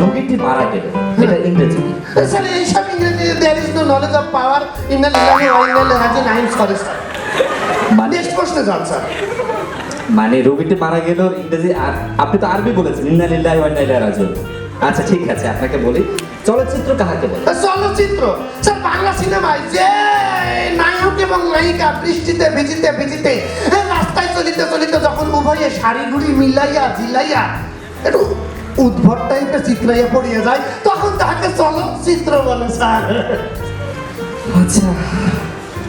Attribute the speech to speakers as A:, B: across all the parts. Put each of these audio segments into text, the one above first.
A: রোগীটি মারা গেল। এটা ইংরেজি।
B: স্যার এইসব ইংরেজি there is no knowledge of power in ইলাইহি রাজিউন আই সরি স্যার
A: মানে
B: নেক্সট প্রশ্নে যান স্যার
A: মানে রোগীটি মারা গেল ইংরেজি আর আপনি তো আরবি বলেছেন। ইন্না লিল্লাহি ওয়া ইন্না ইলাইহি রাজিউন। আচ্ছা ঠিক আছে আপনাকে বলি চলচ্চিত্র কাহাকে বলে?
B: চলচ্চিত্র স্যার বাংলা সিনেমায় যে নায়ক এবং নায়িকা বৃষ্টিতে ভিজিতে ভিজিতে রাস্তায় চলিতে চলিতে যখন উভয়ে শাড়ি গুড়ি মিলাইয়া ঝিলাইয়া একটু উদ্ভট টাইপের চিত্রাইয়া পড়িয়ে যায় তখন তাকে চলচ্চিত্র বলে স্যার
A: আচ্ছা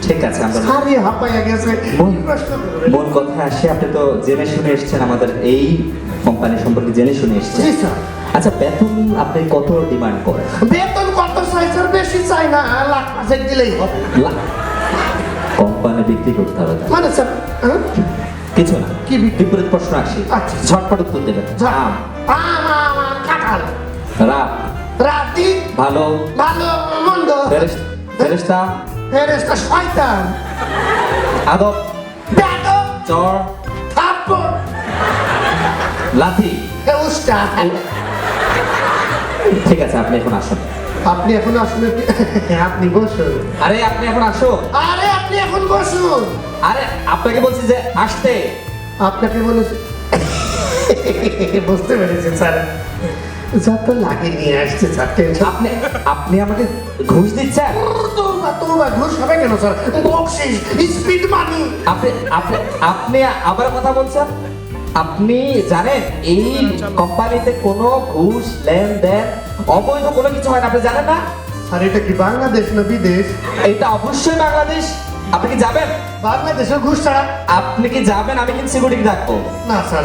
A: ঠিক আছে আমরা
B: সারি হাঁপাইয়া গেছে
A: বল।
B: প্রশ্ন করবেন?
A: মূল কথায় আসে আপনি তো জেনে শুনে এসেছেন আমাদের এই কোম্পানি সম্পর্কে জেনে শুনে এসেছেন আচ্ছা বেতন আপনি কত ডিমান্ড করেন
B: বেতন কত চাই স্যার বেশি চাই না লাখ পাঁচেক দিলেই হবে
A: লাখ। কোম্পানি বিক্রি করতে হবে
B: মানে স্যার হ্যাঁ?
A: কিছু না
B: কি?
A: বিপরীত প্রশ্ন আসি
B: আচ্ছা।
A: ঝটপট উত্তর দেবেন আম
B: আম, আম, আম, কাঁঠাল
A: রাত।
B: রাতি।
A: ভালো।
B: ভালো মন্দ। ফেরেস্তা শয়তান।
A: আদব।
B: বেদব
A: চর।
B: থাপ্পড়।
A: লাথি।
B: উস্তাদ।
A: ঠিক আছে আপনি এখন আসুন।
B: আপনি এখন আসলে আপনি বসুন।
A: আরে আপনি এখন আসুন।
B: আরে আপনি এখন বসুন।
A: আরে আপনাকে বলছি যে আসতে।
B: আপনাকে বলেছি বুঝতে পেরেছেন স্যার। যত লাগে নিয়ে আসছে স্যার। টেনশন?
A: আপনি আপনি আমাকে ঘুষ দিচ্ছেন?
B: তোমরা তোমরা ঘুষ হবে কেন স্যার? বকশিস স্পিড মানি।
A: আপনি আপনি আপনি আবার কথা বলছেন? আপনি জানেন এই কোম্পানিতে কোনো ঘুষ লেনদেন অবৈধ কোনো কিছু হয় না আপনি জানেন না?
B: স্যার এটা কি বাংলাদেশ না বিদেশ?
A: এটা অবশ্যই বাংলাদেশ। আপনি কি যাবেন?
B: বাংলাদেশের ঘুষ ছাড়া।
A: আপনি কি যাবেন? আমি কিন্তু সিকিউরিটি রাখব
B: না স্যার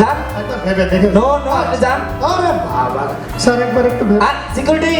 A: যান।
B: ভেবে দেখুন
A: নো নো আপনি যান।
B: আরে বাবা স্যার একবার একটু
A: আর সিকিউরিটি